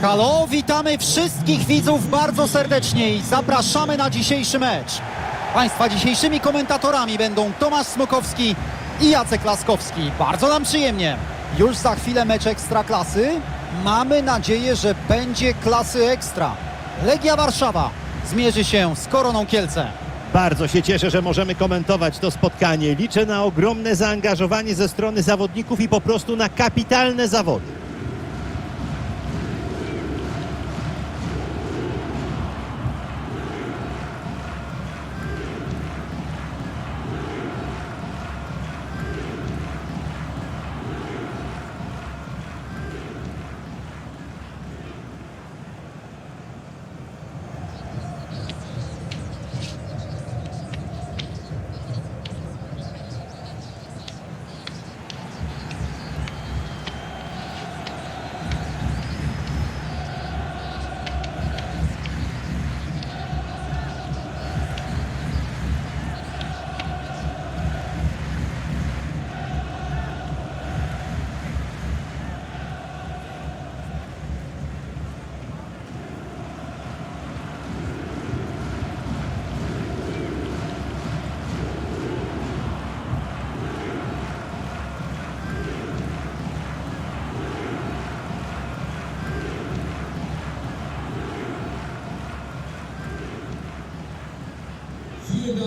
Halo, witamy wszystkich widzów bardzo serdecznie i zapraszamy na dzisiejszy mecz. Państwa dzisiejszymi komentatorami będą Tomasz Smokowski i Jacek Laskowski. Bardzo nam przyjemnie. Już za chwilę mecz Ekstraklasy. Mamy nadzieję, że będzie klasy ekstra. Legia Warszawa zmierzy się z Koroną Kielce. Bardzo się cieszę, że możemy komentować to spotkanie. Liczę na ogromne zaangażowanie ze strony zawodników i po prostu na kapitalne zawody.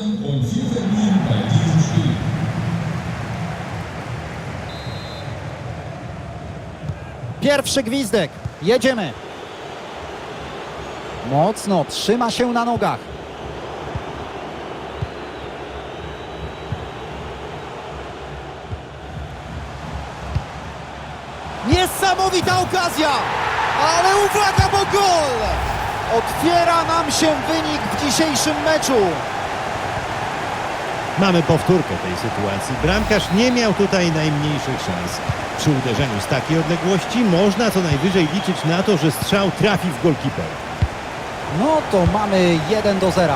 Und bei diesem Spiel. Pierwszy gwizdek. Jedziemy. Mocno trzyma się na nogach. Niesamowita okazja! Ale uwaga, bo gol! Otwiera nam się wynik w dzisiejszym meczu. Mamy powtórkę tej sytuacji. Bramkarz nie miał tutaj najmniejszych szans. Przy uderzeniu z takiej odległości można co najwyżej liczyć na to, że strzał trafi w golkiper. No to mamy 1 do 0.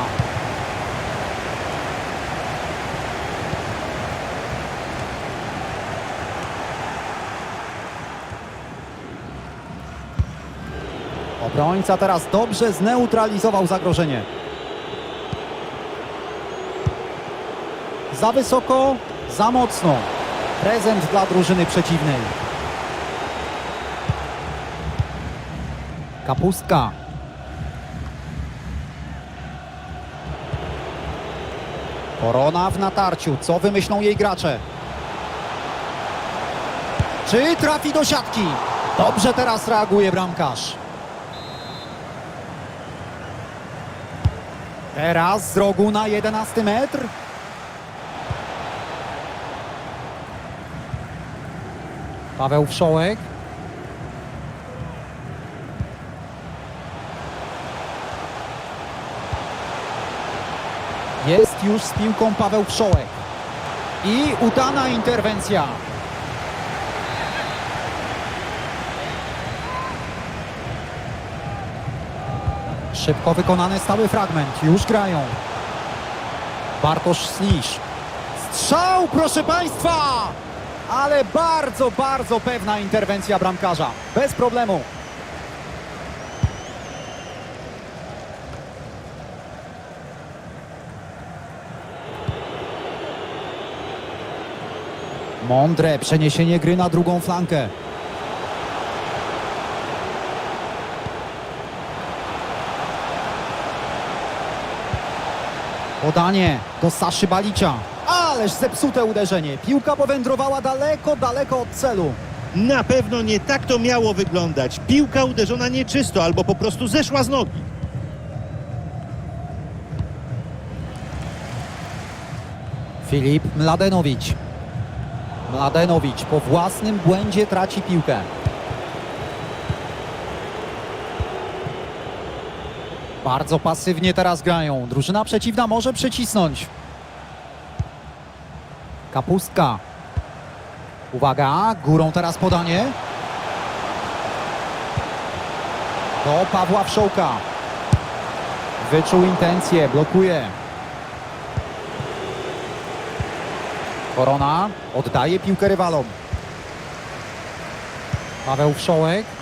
Obrońca teraz dobrze zneutralizował zagrożenie. Za wysoko, za mocno. Prezent dla drużyny przeciwnej. Kapustka. Korona w natarciu. Co wymyślą jej gracze? Czy trafi do siatki? Dobrze teraz reaguje bramkarz. Teraz z rogu na 11 metr. Paweł Wszołek. Jest już z piłką Paweł Wszołek. I udana interwencja. Szybko wykonany stały fragment. Już grają. Bartosz Slisz. Strzał, proszę Państwa! Ale bardzo, bardzo pewna interwencja bramkarza. Bez problemu. Mądre przeniesienie gry na drugą flankę. Podanie do Saszy Balicza. Ależ zepsute uderzenie. Piłka powędrowała daleko, daleko od celu. Na pewno nie tak to miało wyglądać. Piłka uderzona nieczysto albo po prostu zeszła z nogi. Filip Mladenowicz. Mladenowicz po własnym błędzie traci piłkę. Bardzo pasywnie teraz grają. Drużyna przeciwna może przycisnąć. Kapustka. Uwaga, górą teraz podanie. Do Pawła Wszołka. Wyczuł intencje, blokuje. Korona oddaje piłkę rywalom. Paweł Wszołek.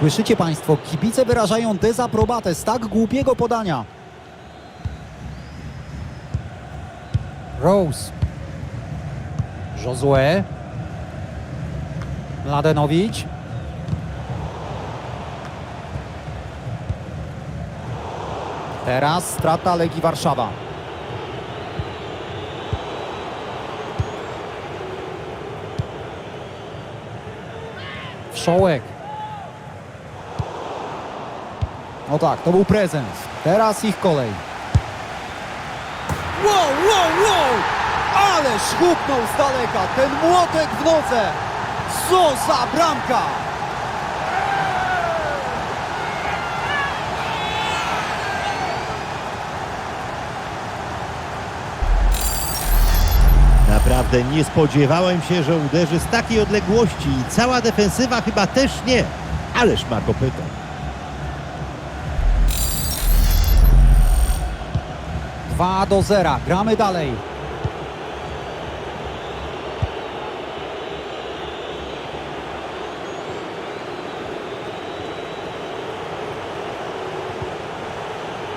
Słyszycie Państwo, kibice wyrażają dezaprobatę z tak głupiego podania. Rose. Josue. Mladenowicz. Teraz strata Legii Warszawa. Wszołek. No tak, to był prezent. Teraz ich kolej. Wow, wow, wow! Ależ huknął z daleka ten młotek w nodze. Co za bramka! Naprawdę nie spodziewałem się, że uderzy z takiej odległości i cała defensywa chyba też nie. Ależ ma kopytę. 2 do 0. Gramy dalej.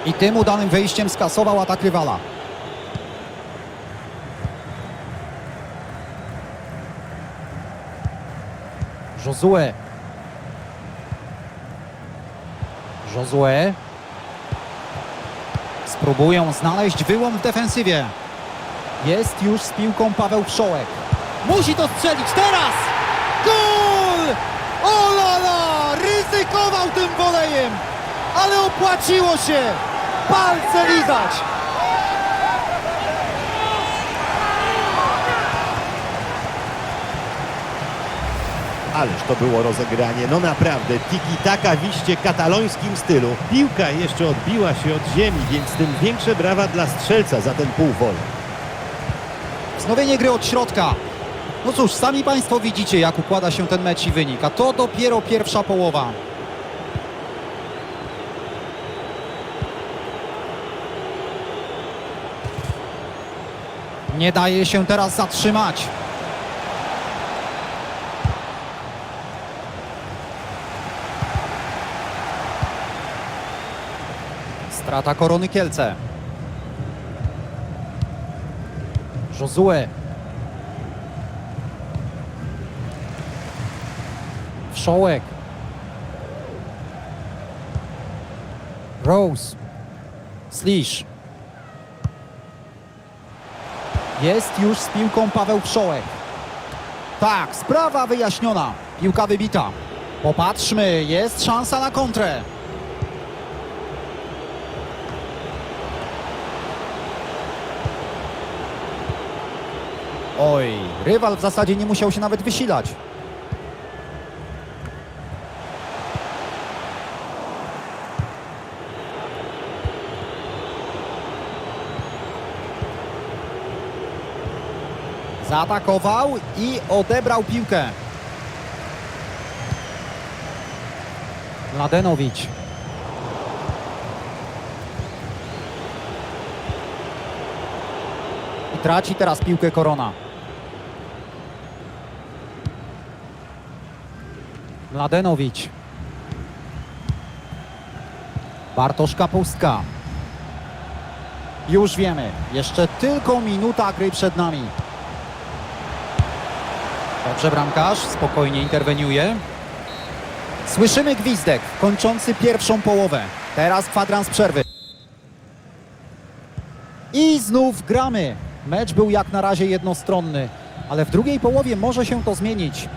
I tym udanym wejściem skasował atak rywala. Josue. Josue. Spróbują znaleźć wyłom w defensywie. Jest już z piłką Paweł Wszołek. Musi to strzelić teraz! Gol! O la la! Ryzykował tym wolejem, ale opłaciło się! Palce lizać! Ależ to było rozegranie. No naprawdę, tiki-taka w iście katalońskim stylu. Piłka jeszcze odbiła się od ziemi, więc tym większe brawa dla strzelca za ten półwolę. Wznowienie gry od środka. No cóż, sami Państwo widzicie, jak układa się ten mecz i wynik, a to dopiero pierwsza połowa. Nie daje się teraz zatrzymać. Strata Korony Kielce. Josue. Wszołek. Rose. Slisz. Jest już z piłką Paweł Wszołek. Tak, sprawa wyjaśniona. Piłka wybita. Popatrzmy, jest szansa na kontrę. Oj, rywal w zasadzie nie musiał się nawet wysilać. Zaatakował i odebrał piłkę. Mladenowicz. Traci teraz piłkę Korona. Mladenowicz. Bartosz Kapustka. Już wiemy, jeszcze tylko minuta gry przed nami. Dobrze bramkarz, spokojnie interweniuje. Słyszymy gwizdek kończący pierwszą połowę. Teraz kwadrans przerwy. I znów gramy. Mecz był jak na razie jednostronny, ale w drugiej połowie może się to zmienić.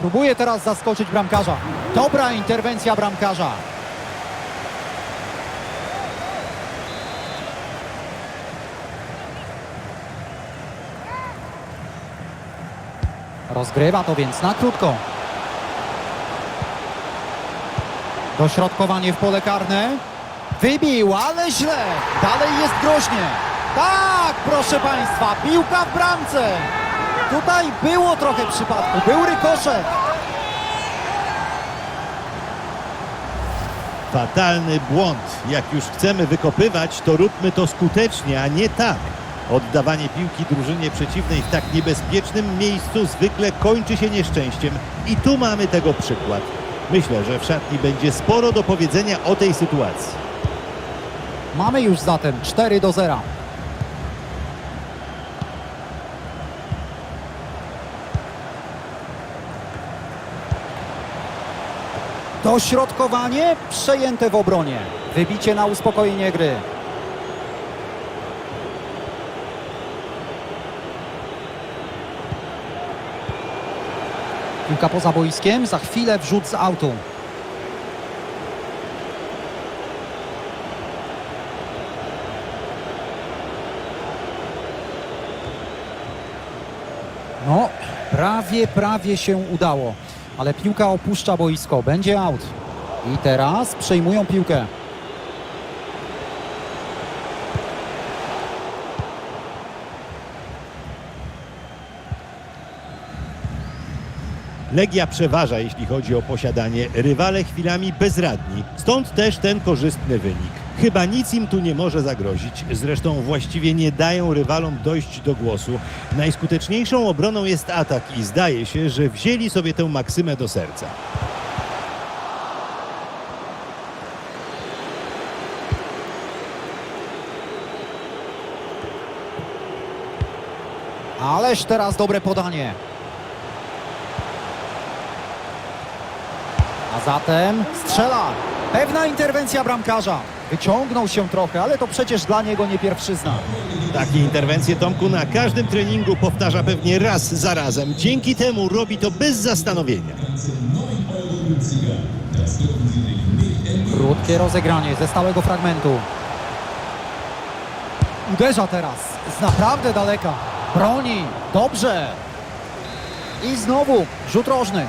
Próbuje teraz zaskoczyć bramkarza. Dobra interwencja bramkarza. Rozgrywa to więc na krótko. Dośrodkowanie w pole karne. Wybił, ale źle. Dalej jest groźnie. Tak, proszę Państwa, piłka w bramce. Tutaj było trochę przypadku, był rykoszet. Fatalny błąd. Jak już chcemy wykopywać, to róbmy to skutecznie, a nie tak. Oddawanie piłki drużynie przeciwnej w tak niebezpiecznym miejscu zwykle kończy się nieszczęściem i tu mamy tego przykład. Myślę, że w szatni będzie sporo do powiedzenia o tej sytuacji. Mamy już zatem 4 do 0. Dośrodkowanie przejęte w obronie. Wybicie na uspokojenie gry. Piłka poza boiskiem, za chwilę wrzut z autu. No, prawie, prawie się udało. Ale piłka opuszcza boisko. Będzie out. I teraz przejmują piłkę. Legia przeważa, jeśli chodzi o posiadanie, rywale chwilami bezradni, stąd też ten korzystny wynik. Chyba nic im tu nie może zagrozić, zresztą właściwie nie dają rywalom dojść do głosu. Najskuteczniejszą obroną jest atak i zdaje się, że wzięli sobie tę maksymę do serca. Ależ teraz dobre podanie. A zatem strzela. Pewna interwencja bramkarza. Wyciągnął się trochę, ale to przecież dla niego nie pierwszyzna. Takie interwencje Tomku na każdym treningu powtarza pewnie raz za razem. Dzięki temu robi to bez zastanowienia. Ganze 9 Euro günstiger. Das dürfen Sie sich nicht entgehen. Krótkie rozegranie ze stałego fragmentu. Uderza teraz z naprawdę daleka. Broni. Dobrze. I znowu rzut rożny.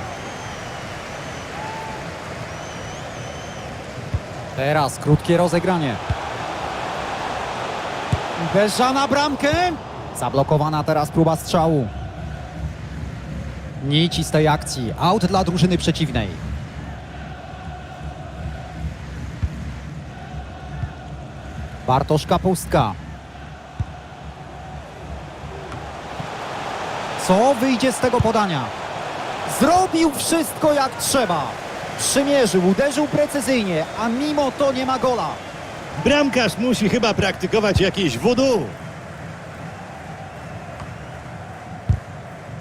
Teraz krótkie rozegranie. Uderza na bramkę. Zablokowana teraz próba strzału. Nici z tej akcji. Out dla drużyny przeciwnej. Bartosz Kapustka. Co wyjdzie z tego podania? Zrobił wszystko jak trzeba. Przymierzył, uderzył precyzyjnie, a mimo to nie ma gola. Bramkarz musi chyba praktykować jakieś voodoo.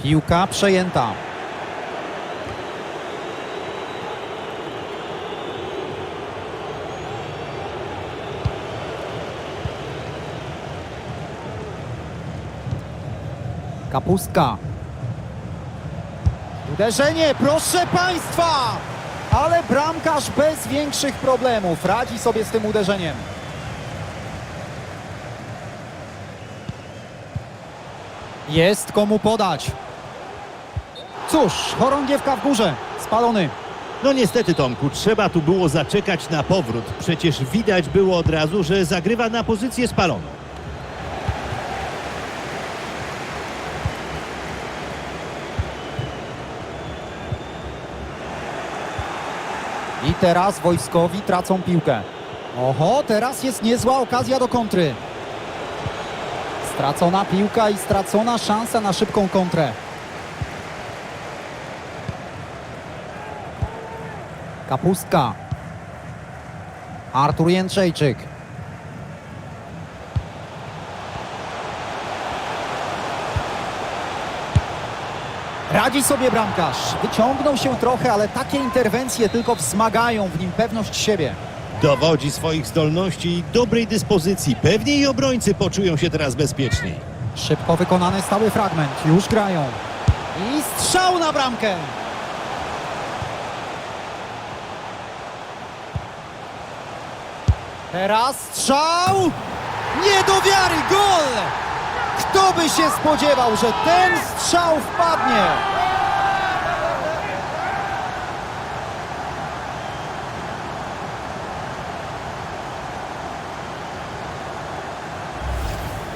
Piłka przejęta. Kapustka. Uderzenie, proszę Państwa! Ale bramkarz bez większych problemów radzi sobie z tym uderzeniem. Jest komu podać. Cóż, chorągiewka w górze, spalony. No niestety Tomku, trzeba tu było zaczekać na powrót. Przecież widać było od razu, że zagrywa na pozycję spaloną. I teraz wojskowi tracą piłkę. Oho, teraz jest niezła okazja do kontry. Stracona piłka i stracona szansa na szybką kontrę. Kapustka. Artur Jędrzejczyk. Radzi sobie bramkarz. Wyciągnął się trochę, ale takie interwencje tylko wzmagają w nim pewność siebie. Dowodzi swoich zdolności i dobrej dyspozycji. Pewnie i obrońcy poczują się teraz bezpieczniej. Szybko wykonany stały fragment. Już grają. I strzał na bramkę. Teraz strzał. Nie do wiary. Gol! Kto by się spodziewał, że ten strzał wpadnie?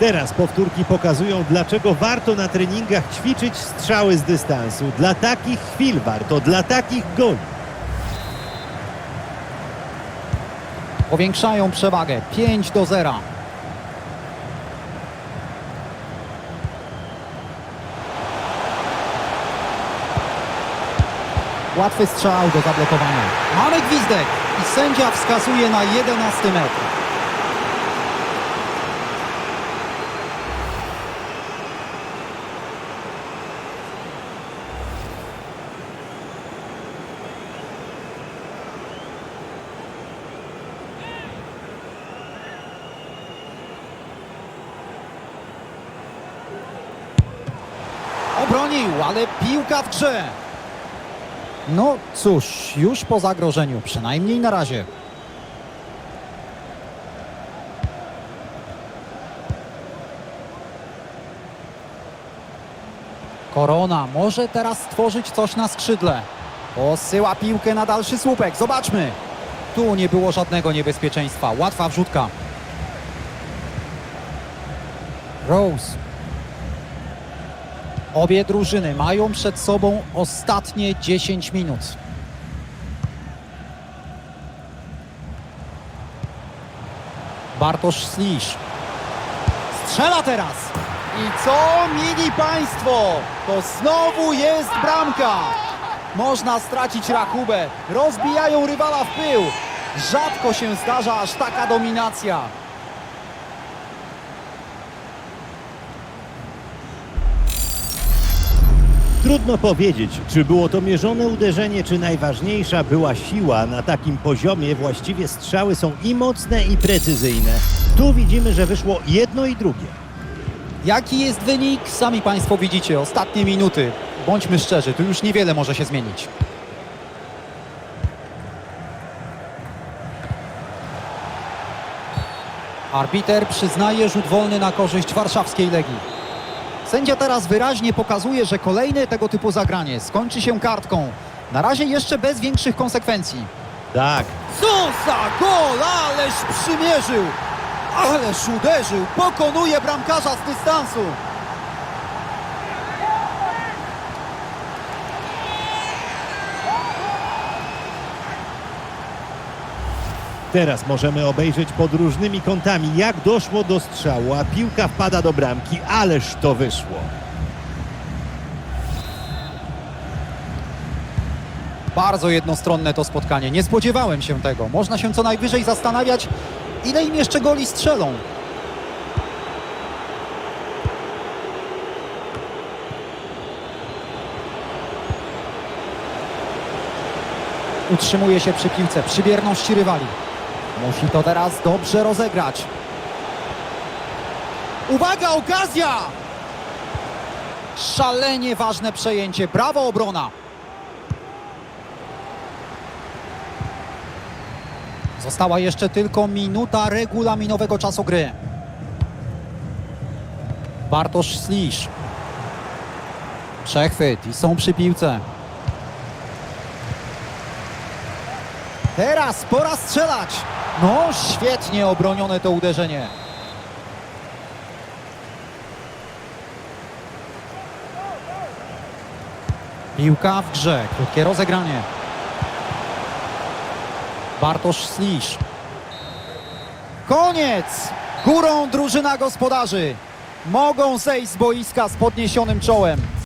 Teraz powtórki pokazują, dlaczego warto na treningach ćwiczyć strzały z dystansu. Dla takich chwil warto, dla takich goli. Powiększają przewagę 5 do 0. Łatwy strzał do zablokowania. Mamy gwizdek i sędzia wskazuje na 11 metr. Obronił, ale piłka w grze. No cóż, już po zagrożeniu, przynajmniej na razie. Korona może teraz stworzyć coś na skrzydle. Posyła piłkę na dalszy słupek, zobaczmy. Tu nie było żadnego niebezpieczeństwa, łatwa wrzutka. Rose. Obie drużyny mają przed sobą ostatnie 10 minut. Bartosz Slisz. Strzela teraz. I co, mili państwo? To znowu jest bramka. Można stracić rachubę. Rozbijają rywala w pył. Rzadko się zdarza aż taka dominacja. Trudno powiedzieć, czy było to mierzone uderzenie, czy najważniejsza była siła. Na takim poziomie właściwie strzały są i mocne, i precyzyjne. Tu widzimy, że wyszło jedno i drugie. Jaki jest wynik? Sami Państwo widzicie, ostatnie minuty. Bądźmy szczerzy, tu już niewiele może się zmienić. Arbiter przyznaje rzut wolny na korzyść warszawskiej Legii. Sędzia teraz wyraźnie pokazuje, że kolejne tego typu zagranie skończy się kartką. Na razie jeszcze bez większych konsekwencji. Tak, Co za gol! Ależ przymierzył! Ależ uderzył! Pokonuje bramkarza z dystansu! Teraz możemy obejrzeć pod różnymi kątami, jak doszło do strzału, a piłka wpada do bramki, ależ to wyszło. Bardzo jednostronne to spotkanie. Nie spodziewałem się tego. Można się co najwyżej zastanawiać, ile im jeszcze goli strzelą. Utrzymuje się przy piłce, przy bierności rywali. Musi to teraz dobrze rozegrać. Uwaga, okazja! Szalenie ważne przejęcie. Brawo obrona. Została jeszcze tylko minuta regulaminowego czasu gry. Bartosz Slisz. Przechwyt i są przy piłce. Teraz pora strzelać. No, świetnie obronione to uderzenie. Piłka w grze, krótkie rozegranie. Bartosz Slisz. Koniec! Górą drużyna gospodarzy. Mogą zejść z boiska z podniesionym czołem.